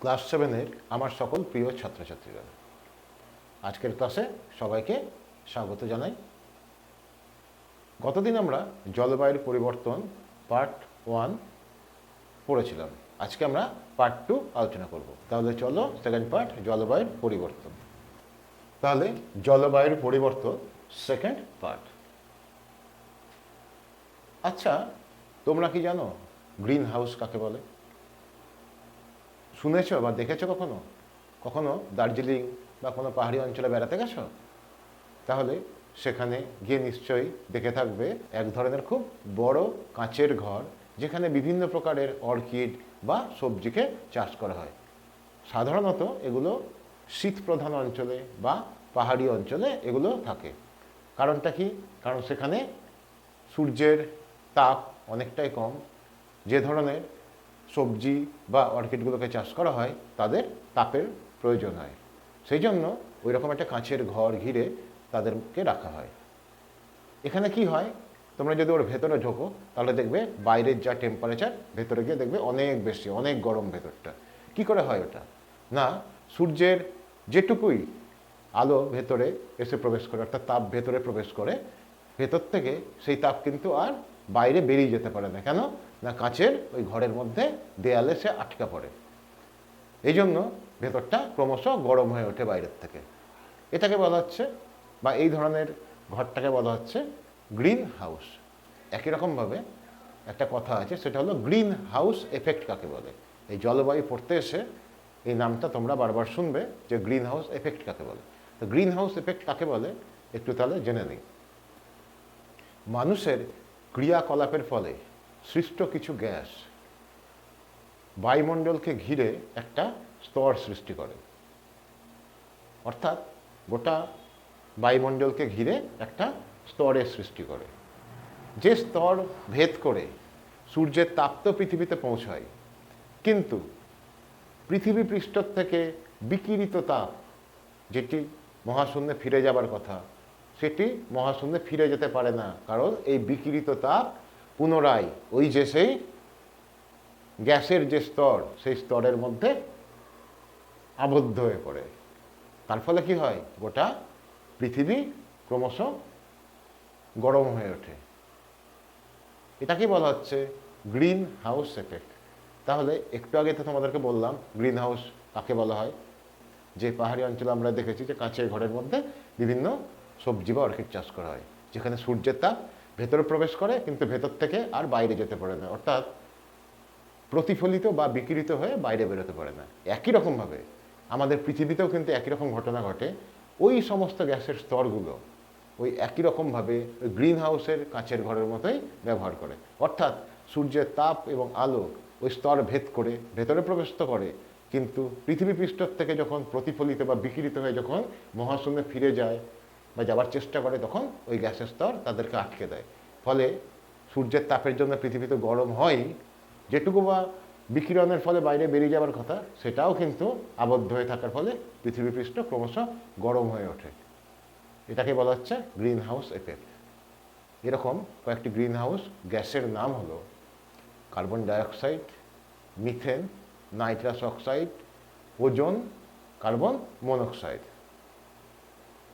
Class সেভেনের আমার সকল প্রিয় ছাত্রছাত্রীরা। আজকের ক্লাসে সবাইকে স্বাগত জানাই। গতদিন আমরা জলবায়ুর পরিবর্তন পার্ট ওয়ান পড়েছিলাম। আজকে আমরা পার্ট টু আলোচনা করব। তাহলে চলো সেকেন্ড পার্ট, জলবায়ুর পরিবর্তন। তাহলে জলবায়ুর পরিবর্তন, সেকেন্ড পার্ট। আচ্ছা তোমরা কি জানো গ্রিন হাউস কাকে বলে? শুনেছো বা দেখেছ কখনো? কখনো দার্জিলিং বা কোনো পাহাড়ি অঞ্চলে বেড়াতে গেছো? তাহলে সেখানে গিয়ে নিশ্চয়ই দেখে থাকবে এক ধরনের খুব বড় কাঁচের ঘর, যেখানে বিভিন্ন প্রকারের অর্কিড বা সবজিকে চাষ করা হয়। সাধারণত এগুলো শীতপ্রধান অঞ্চলে বা পাহাড়ি অঞ্চলে এগুলো থাকে। কারণটা কি? কারণ সেখানে সূর্যের তাপ অনেকটাই কম। যে ধরনের সবজি বা অর্কিডগুলোকে চাষ করা হয়, তাদের তাপের প্রয়োজন হয়। সেই জন্য ওই রকম একটা কাঁচের ঘর ঘিরে তাদেরকে রাখা হয়। এখানে কি হয়? তোমরা যদি ওর ভেতরে ঢোকো, তাহলে দেখবে বাইরের যা টেম্পারেচার ভেতরে গিয়ে দেখবে অনেক বেশি, অনেক গরম ভেতরটা। কি করে হয় ওটা? না, সূর্যের যেটুকুই আলো ভেতরে এসে প্রবেশ করে, অর্থাৎ তাপ ভেতরে প্রবেশ করে, ভেতর থেকে সেই তাপ কিন্তু আর বাইরে বেরিয়ে যেতে পারে না। কেন? না কাঁচের ওই ঘরের মধ্যে দেয়ালে সে আটকা পড়ে। এই জন্য ভেতরটা ক্রমশ গরম হয়ে ওঠে বাইরের থেকে। এটাকে বলা হচ্ছে বা এই ধরনের ঘরটাকে বলা হচ্ছে গ্রিন হাউস। একই রকমভাবে একটা কথা আছে, সেটা হলো গ্রিন হাউস এফেক্ট কাকে বলে? এই জলবায়ু পড়তে এসে এই নামটা তোমরা বারবার শুনবে যে গ্রিন হাউস এফেক্ট কাকে বলে। তো গ্রিন হাউস এফেক্ট কাকে বলে? একটু তাহলে জেনে নিই। মানুষের ক্রিয়াকলাপের ফলে সৃষ্ট কিছু গ্যাস বায়ুমণ্ডলকে ঘিরে একটা স্তর সৃষ্টি করে। অর্থাৎ গোটা বায়ুমণ্ডলকে ঘিরে একটা স্তরের সৃষ্টি করে। যে স্তর ভেদ করে সূর্যের তাপ তো পৃথিবীতে পৌঁছায়, কিন্তু পৃথিবী পৃষ্ঠ থেকে বিকিরিত তাপ, যেটি মহাশূন্যে ফিরে যাবার কথা সেটি মহাশূন্যে ফিরে যেতে পারে না। কারণ এই বিকিরিত তাপ পুনরায় ওই যে সেই গ্যাসের যে স্তর, সেই স্তরের মধ্যে আবদ্ধ হয়ে পড়ে। তার ফলে কি হয়? গোটা পৃথিবী ক্রমশ গরম হয়ে ওঠে। এটাকে বলা হচ্ছে গ্রিন হাউস এফেক্ট। তাহলে একটু আগে তো তোমাদেরকে বললাম, গ্রিন হাউস কাকে বলা হয়? যে পাহাড়ি অঞ্চলে আমরা দেখেছি যে কাঁচের ঘরের মধ্যে বিভিন্ন সবজি বা অর্কিড চাষ করা হয়। যেখানে সূর্যের তাপ ভেতরে প্রবেশ করে, কিন্তু ভেতর থেকে আর বাইরে যেতে পারে না। অর্থাৎ প্রতিফলিত বা বিকিরিত হয়ে বাইরে বেরোতে পারে না। একই রকমভাবে আমাদের পৃথিবীতেও কিন্তু একই রকম ঘটনা ঘটে। ওই সমস্ত গ্যাসের স্তরগুলো ওই একই রকমভাবে ওই গ্রিন হাউসের কাঁচের ঘরের মতোই ব্যবহার করে। অর্থাৎ সূর্যের তাপ এবং আলো ওই স্তর ভেদ করে ভেতরে প্রবেশ তো করে, কিন্তু পৃথিবী পৃষ্ঠ থেকে যখন প্রতিফলিত বা বিকিরিত হয়ে যখন মহাশূন্যে ফিরে যায় বা যাওয়ার চেষ্টা করে তখন ওই গ্যাসের স্তর তাদেরকে আটকে দেয়। ফলে সূর্যের তাপের জন্য পৃথিবীতে গরম হয় যেটুকু বা বিকিরণের ফলে বাইরে বেরিয়ে যাওয়ার কথা, সেটাও কিন্তু আবদ্ধ হয়ে থাকার ফলে পৃথিবী পৃষ্ঠ ক্রমশ গরম হয়ে ওঠে। এটাকে বলা হচ্ছে গ্রিন হাউস এফেক্ট। এরকম কয়েকটি গ্রিন হাউস গ্যাসের নাম হলো carbon dioxide, methane, nitrous oxide, ozone, carbon monoxide.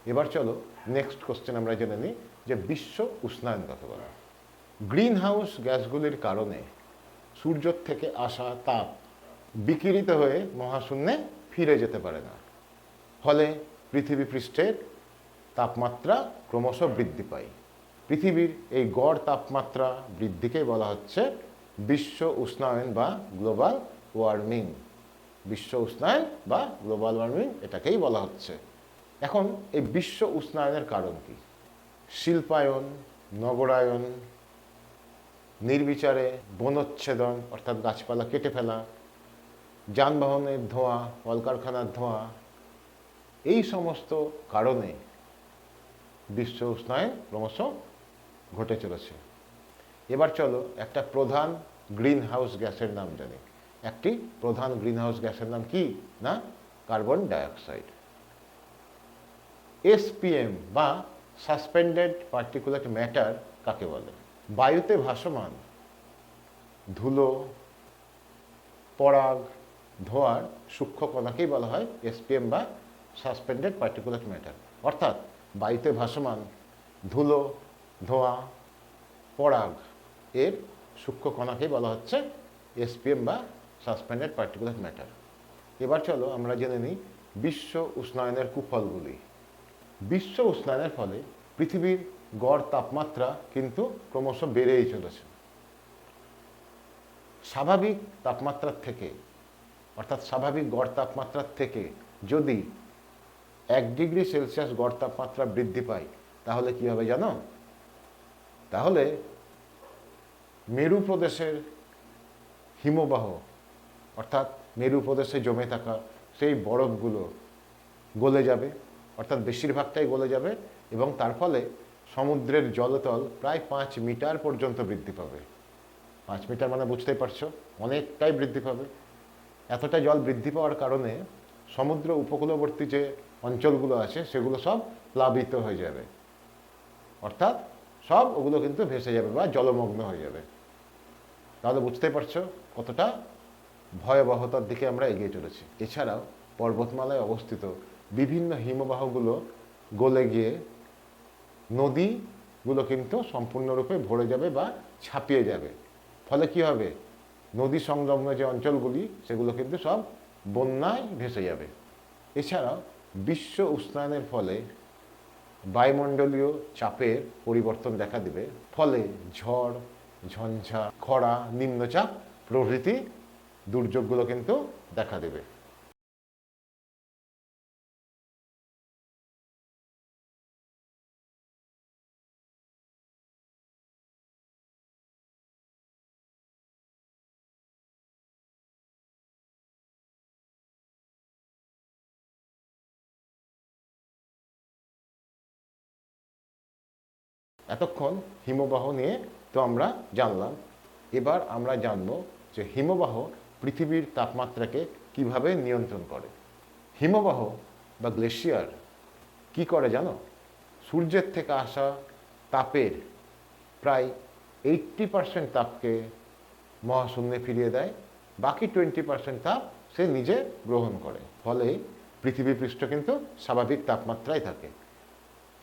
এবার চলো নেক্সট কোশ্চেন আমরা জেনে নিই, যে বিশ্ব উষ্ণায়ন কাকে বলা গ্রিন হাউস গ্যাসগুলির কারণে সূর্য থেকে আসা তাপ বিকিরিত হয়ে মহাশূন্যে ফিরে যেতে পারে না। ফলে পৃথিবী পৃষ্ঠের তাপমাত্রা ক্রমশ বৃদ্ধি পায়। পৃথিবীর এই গড় তাপমাত্রা বৃদ্ধিকে বলা হচ্ছে বিশ্ব উষ্ণায়ন বা গ্লোবাল ওয়ার্মিং। বিশ্ব উষ্ণায়ন বা গ্লোবাল ওয়ার্মিং এটাকেই বলা হচ্ছে। এখন এই বিশ্ব উষ্ণায়নের কারণ কি? শিল্পায়ন, নগরায়ন, নির্বিচারে বনচ্ছেদন, অর্থাৎ গাছপালা কেটে ফেলা, যানবাহনের ধোঁয়া, কলকারখানার ধোঁয়া, এই সমস্ত কারণে বিশ্ব উষ্ণায়ন ক্রমশ ঘটে চলেছে। এবার চলো একটা প্রধান গ্রিন হাউস গ্যাসের নাম জানি। একটি প্রধান গ্রিন হাউস গ্যাসের নাম কি? না, কার্বন ডাইঅক্সাইড। এসপিএম বা সাসপেন্ডেড পার্টিকুলার ম্যাটার কাকে বলে? বায়ুতে ভাসমান, ধুলো, পরাগ, ধোঁয়ার সূক্ষ্ম কণাকেই বলা হয় এসপিএম বা সাসপেন্ডেড পার্টিকুলার ম্যাটার অর্থাৎ বায়ুতে ভাসমান, ধুলো, ধোঁয়া, পরাগ এর সূক্ষ্ম কণাকেই বলা হচ্ছে এসপিএম বা সাসপেন্ডেড পার্টিকুলার ম্যাটার এবার চলো আমরা জেনে নিই বিশ্ব উষ্ণায়নের কুফলগুলি। বিশ্ব উষ্ণায়নের ফলে পৃথিবীর গড় তাপমাত্রা কিন্তু ক্রমশ বেড়েই চলেছে। স্বাভাবিক তাপমাত্রার থেকে, অর্থাৎ স্বাভাবিক গড় তাপমাত্রার থেকে যদি এক ডিগ্রি সেলসিয়াস গড় তাপমাত্রা বৃদ্ধি পায়, তাহলে কী হবে জানো? তাহলে মেরু প্রদেশের হিমবাহ, অর্থাৎ মেরু প্রদেশে জমে থাকা সেই বরফগুলো গলে যাবে। অর্থাৎ বেশিরভাগটাই গলে যাবে এবং তার ফলে সমুদ্রের জলতল প্রায় পাঁচ মিটার পর্যন্ত বৃদ্ধি পাবে। পাঁচ মিটার মানে বুঝতেই পারছ, অনেকটাই বৃদ্ধি পাবে। এতটা জল বৃদ্ধি পাওয়ার কারণে সমুদ্র উপকূলবর্তী যে অঞ্চলগুলো আছে, সেগুলো সব প্লাবিত হয়ে যাবে। অর্থাৎ সব ওগুলো কিন্তু ভেসে যাবে বা জলমগ্ন হয়ে যাবে। তাহলে বুঝতে পারছ কতটা ভয়াবহতার দিকে আমরা এগিয়ে চলেছি। এছাড়াও পর্বতমালায় অবস্থিত বিভিন্ন হিমবাহগুলো গলে গিয়ে নদীগুলো কিন্তু সম্পূর্ণরূপে ভরে যাবে বা ছাপিয়ে যাবে। ফলে কি হবে? নদী সংলগ্ন যে অঞ্চলগুলি, সেগুলো কিন্তু সব বন্যায় ভেসে যাবে। এছাড়াও বিশ্ব উষ্ণায়নের ফলে বায়ুমণ্ডলীয় চাপের পরিবর্তন দেখা দেবে। ফলে ঝড়, ঝঞ্ঝা, খরা, নিম্নচাপ প্রভৃতি দুর্যোগগুলো কিন্তু দেখা দেবে। এতক্ষণ হিমবাহ নিয়ে তো আমরা জানলাম। এবার আমরা জানব যে হিমবাহ পৃথিবীর তাপমাত্রাকে কীভাবে নিয়ন্ত্রণ করে। হিমবাহ বা গ্লেশিয়ার কি করে জানো? সূর্যের থেকে আসা তাপের প্রায় এইট্টি পার্সেন্ট তাপকে মহাশূন্যে ফিরিয়ে দেয়, বাকি টোয়েন্টি পার্সেন্ট তাপ সে নিজে গ্রহণ করে। ফলে পৃথিবী পৃষ্ঠ কিন্তু স্বাভাবিক তাপমাত্রায় থাকে।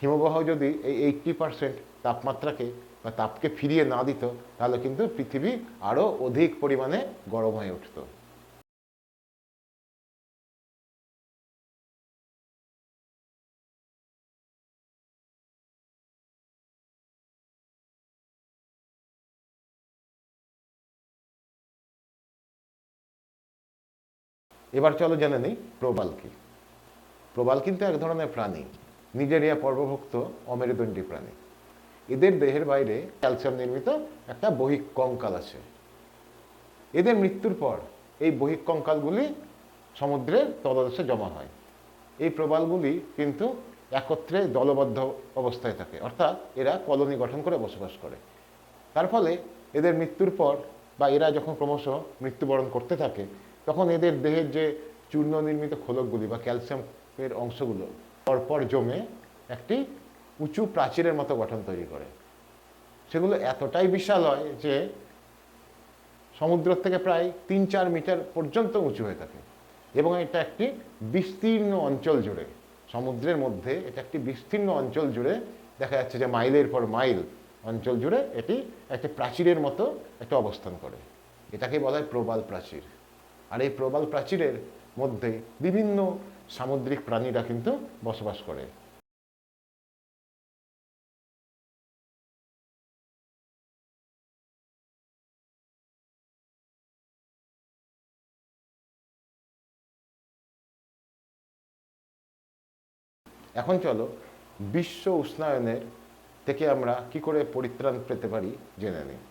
হিমবাহ যদি এই এইট্টি পার্সেন্ট তাপমাত্রাকে বা তাপকে ফিরিয়ে না দিত, তাহলে কিন্তু পৃথিবী আরও অধিক পরিমাণে গরম হয়ে উঠত। এবার চলো জেনে নিই প্রবাল কি। প্রবাল কিন্তু এক ধরনের প্রাণী। নিজেরিয়া পর্বভুক্ত অমেরুদণ্ডী প্রাণী। এদের দেহের বাইরে ক্যালসিয়াম নির্মিত একটা বহিক কঙ্কাল আছে। এদের মৃত্যুর পর এই বহিক কঙ্কালগুলি সমুদ্রের তলদেশে জমা হয়। এই প্রবালগুলি কিন্তু একত্রে দলবদ্ধ অবস্থায় থাকে, অর্থাৎ এরা কলোনি গঠন করে বসবাস করে। তার ফলে এদের মৃত্যুর পর বা এরা যখন ক্রমশ মৃত্যুবরণ করতে থাকে, তখন এদের দেহের যে চূর্ণ নির্মিত খোলকগুলি বা ক্যালসিয়ামের অংশগুলো পরপর জমে একটি উঁচু প্রাচীরের মতো গঠন তৈরি করে। সেগুলো এতটাই বিশাল হয় যে সমুদ্র থেকে প্রায় তিন চার মিটার পর্যন্ত উঁচু হয়ে থাকে এবং এটা একটি বিস্তীর্ণ অঞ্চল জুড়ে। সমুদ্রের মধ্যে এটা একটি বিস্তীর্ণ অঞ্চল জুড়ে দেখা যাচ্ছে যে মাইলের পর মাইল অঞ্চল জুড়ে এটি একটি প্রাচীরের মতো একটা অবস্থান করে। এটাকে বলা হয় প্রবাল প্রাচীর। আর এই প্রবাল প্রাচীরের মধ্যে বিভিন্ন সামুদ্রিক প্রাণীরা কিন্তু বসবাস করে। এখন চলো বিশ্ব উষ্ণায়নের থেকে আমরা কি করে পরিত্রাণ পেতে পারি জেনে নিই।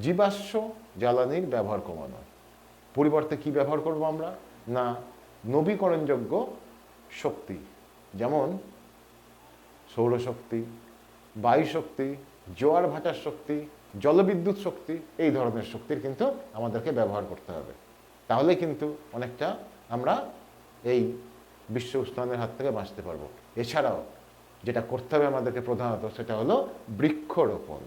জীবাশ্ম জ্বালানির ব্যবহার কমানো। পরিবর্তে কি ব্যবহার করব আমরা? না, নবীকরণযোগ্য শক্তি, যেমন সৌরশক্তি বায়ু শক্তি জোয়ার ভাটার শক্তি, জলবিদ্যুৎ শক্তি, এই ধরনের শক্তির কিন্তু আমাদেরকে ব্যবহার করতে হবে। তাহলে কিন্তু অনেকটা আমরা এই বিশ্ব উষ্ণায়নের হাত থেকে বাঁচতে পারব। এছাড়াও যেটা করতে হবে আমাদেরকে প্রধানত সেটা হলো বৃক্ষরোপণ।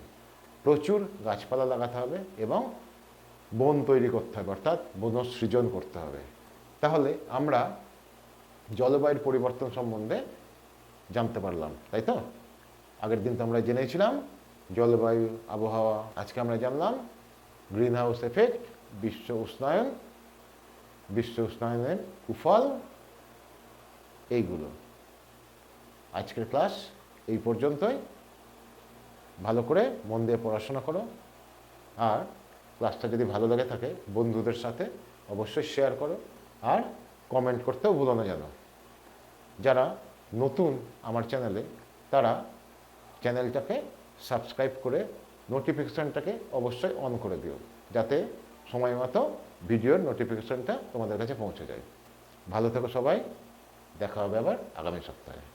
প্রচুর গাছপালা লাগাতে হবে এবং বন তৈরি করতে হবে, অর্থাৎ বন সৃজন করতে হবে। তাহলে আমরা জলবায়ুর পরিবর্তন সম্বন্ধে জানতে পারলাম, তাই তো? আগের দিন তো আমরা জেনেছিলাম, জলবায়ু, আবহাওয়া, আজকে আমরা জানলাম গ্রিন হাউস এফেক্ট, বিশ্ব উষ্ণায়ন, বিশ্ব উষ্ণায়নের কুফল এইগুলো। আজকের ক্লাস এই পর্যন্তই। ভালো করে মন দিয়ে পড়াশোনা করো। আর ক্লাসটা যদি ভালো লেগে থাকে বন্ধুদের সাথে অবশ্যই শেয়ার করো আর কমেন্ট করতেও ভুলো না যেন। যারা নতুন আমার চ্যানেলে, তারা চ্যানেলটাকে সাবস্ক্রাইব করে নোটিফিকেশানটাকে অবশ্যই অন করে দিও, যাতে সময় মতো ভিডিওর নোটিফিকেশানটা তোমাদের কাছে পৌঁছে যায়। ভালো থেকো সবাই। দেখা হবে আবার আগামী সপ্তাহে।